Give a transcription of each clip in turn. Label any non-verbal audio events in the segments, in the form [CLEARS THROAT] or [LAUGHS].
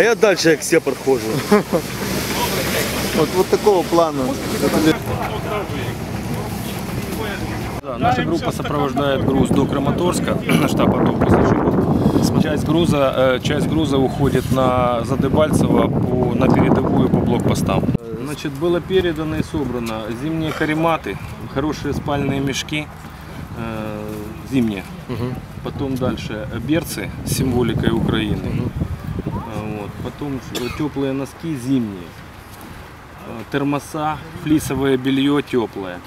А я далі як сепар ходжу. [LAUGHS] Вот, вот такого плана. Да, наша группа сопровождает груз до Краматорска, [CLEARS THROAT] штаб АТО пассажиров. Часть груза, э, часть груза уходит на Задебальцево по, на передовую по блокпостам. Значит, было передано и собрано зимние карематы, хорошие спальные мешки, э, зимние. Потом дальше берцы с символикой Украины. Вот. Потом теплые носки зимние. Э, термоса, флисовое белье теплое.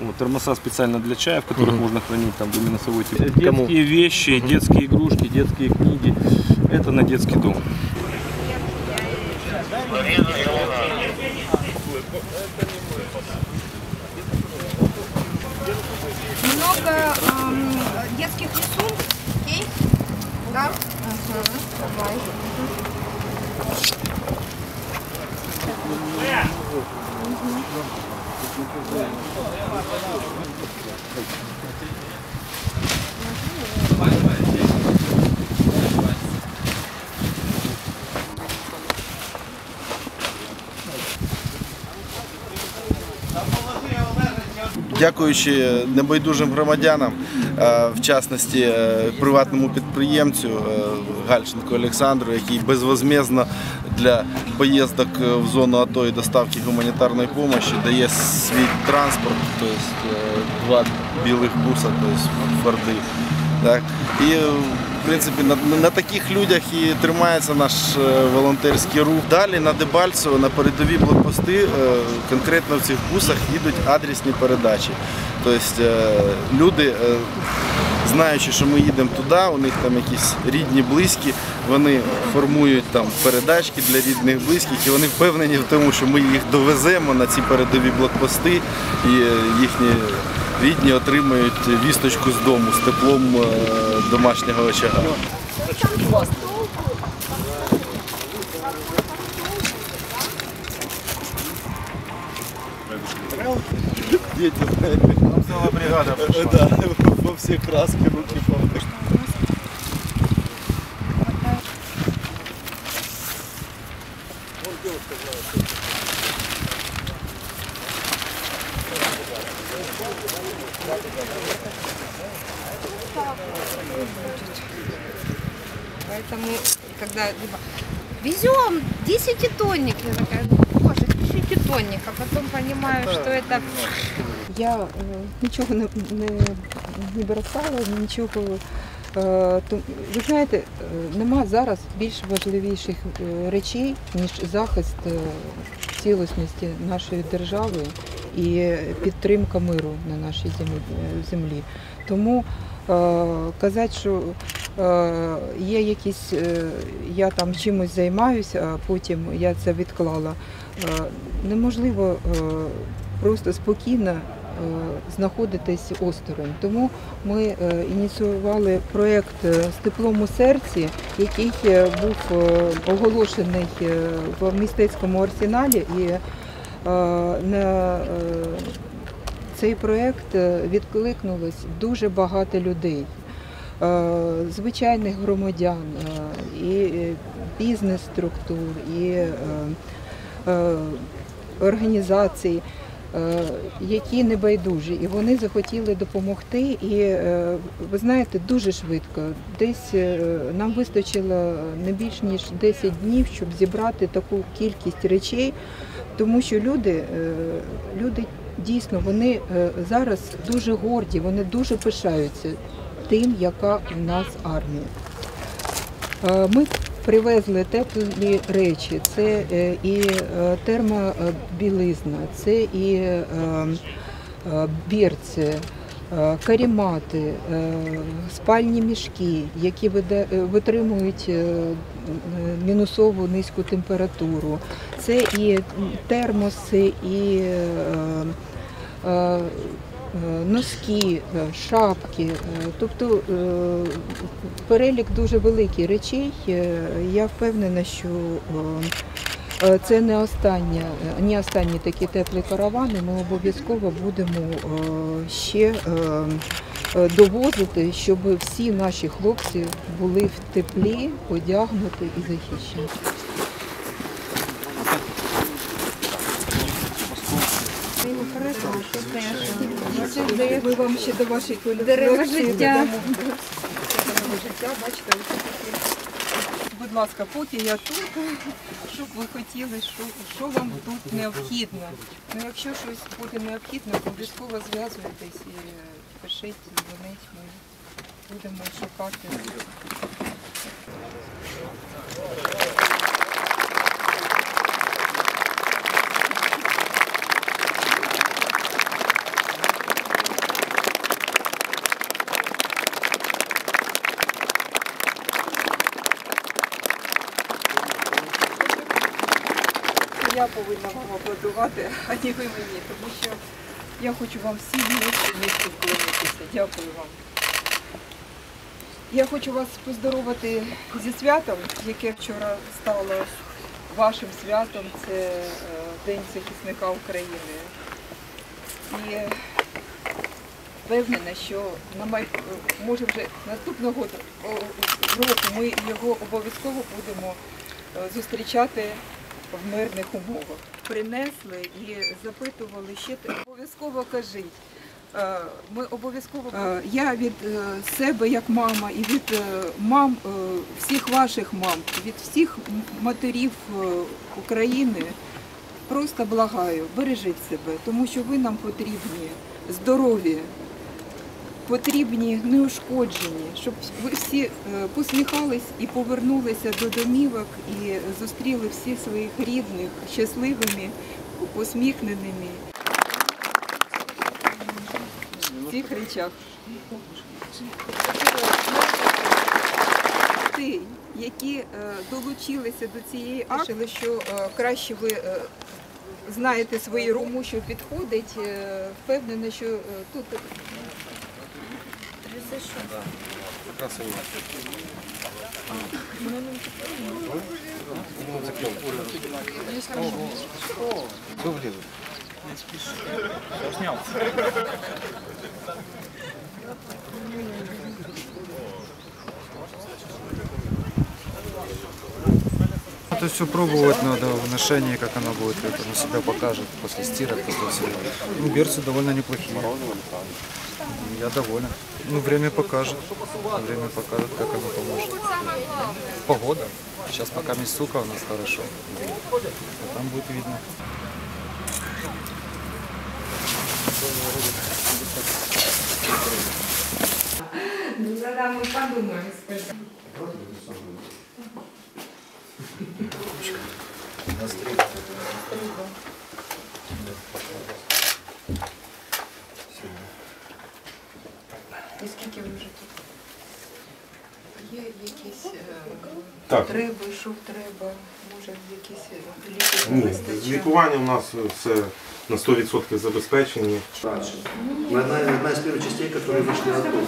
Вот, термоса специально для чая, в которых можно хранить там до минусовой температуры. Кому? Детские вещи, детские игрушки, детские книги. Это на детский дом. Много эм, детских рисунков. Окей? Да? Ага, давай. Дякуючи небайдужим громадянам, в частності е, приватному підприємцю е, Гальченко Олександру, який безвозмездно для поїздок е, в зону АТО і доставки гуманітарної допомоги дає свій транспорт, тобто е, два білих буса, тобто Форди. Так? І е, принципі на, на таких людях і тримається наш е, волонтерський рух. Далі на Дебальцево, на передові блокпости, е, конкретно в цих бусах їдуть адресні передачі. Тобто е, люди, знаючи, що ми їдемо туди, у них там якісь рідні, близькі, вони формують там передачки для рідних, близьких, і вони впевнені в тому, що ми їх довеземо на ці передові блокпости, і їхні рідні отримають вісточку з дому з теплом е, домашнього очага. Там целая бригада Да, [LAUGHS] во все краски руки помнишь. Поэтому, когда либо везем 10 тонник, я такая, «Ну, боже, 10 тонник, а потом понимаю, что это Я е, нічого не, не, не бросала, нічого. Е, то, ви знаєте, е, нема зараз більш важливіших е, речей, ніж захист е, цілісності нашої держави і підтримка миру на нашій землі. землі. Тому е, казати, що е, є якісь, е, я там чимось займаюся, а потім я це відклала. Е, неможливо е, просто спокійно е, знаходитись осторонь. Тому ми е, ініціювали проєкт е, з теплом у серці, який е, був е, оголошений е, в мистецькому арсеналі. І е, на е, цей проєкт е, відкликнулось дуже багато людей. е, Звичайних громадян, е, і е, бізнес-структур, і е, е, організацій, е, які небайдужі, і вони захотіли допомогти. І е, ви знаєте, дуже швидко. Десь е, нам вистачило не більш ніж 10 днів, щоб зібрати таку кількість речей, тому що люди, е, люди дійсно вони е, зараз дуже горді, вони дуже пишаються тим, яка в нас армія. Е, Ми привезли теплі речі, це е, і е, термобілизна, це і е, е, бірці, е, карімати, е, спальні мішки, які е, витримують е, е, мінусову низьку температуру. Це і термоси, і е, е, е, носки, е, шапки. е, Тобто е, перелік дуже великий речей. Е, Я впевнена, що е, е, це не остання, не останні такі теплі каравани. Ми обов'язково будемо е, ще е, е, довозити, щоб всі наші хлопці були в теплі, одягнуті і захищені. Ми вам ще до вашої Дерева життя. Дерева життя, бачите. Будь ласка, поки я тут, що б ви хотіли, що, що вам тут необхідно. Ну, якщо щось буде необхідно, обов'язково зв'язуйтесь і е, пишіть, дзвонить, ми будемо шукати. Повинна вам аплодувати, а не ви мені, тому що я хочу вам всім місці місці вклонитися. Дякую вам. Я хочу вас поздоровити зі святом, яке вчора стало вашим святом. Це е, День захисника України. І впевнена, що на май... може вже наступного року ми його обов'язково будемо е, зустрічати в мирних умовах. Принесли і запитували ще те- обов'язково кажіть. Е, Ми обов'язково Е, я від е, себе як мама і від мам всіх ваших мам, від всіх матерів України просто благаю, бережіть себе, тому що ви нам потрібні здорові, потрібні неушкоджені, щоб ви всі е, посміхались і повернулися до домівок і зустріли всіх своїх рідних щасливими, посміхненими. В цих речах. Ті, які е, долучилися до цієї акції, що е, краще ви знаєте свої рому, що підходить. Впевнена, що е, тут Это все пробовать надо в ношении, как оно будет, как оно себя покажет после стира, после всего. Ну, берцы довольно неплохие. Я доволен. Ну, время покажет. Время покажет, как оно поможет. Погода. Сейчас пока сука у нас хорошо. А там будет видно. Ну, тогда мы подумаем. І скільки ви вже тут? Є якісь е, Так. потреби, що треба, може якісь е, ліки Ні, вистачає? лікування у нас все на 100% забезпечені. Мы одна, одна из первых частей, которые вышли оттуда.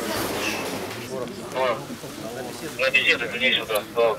На беседу мне сюда, Слава.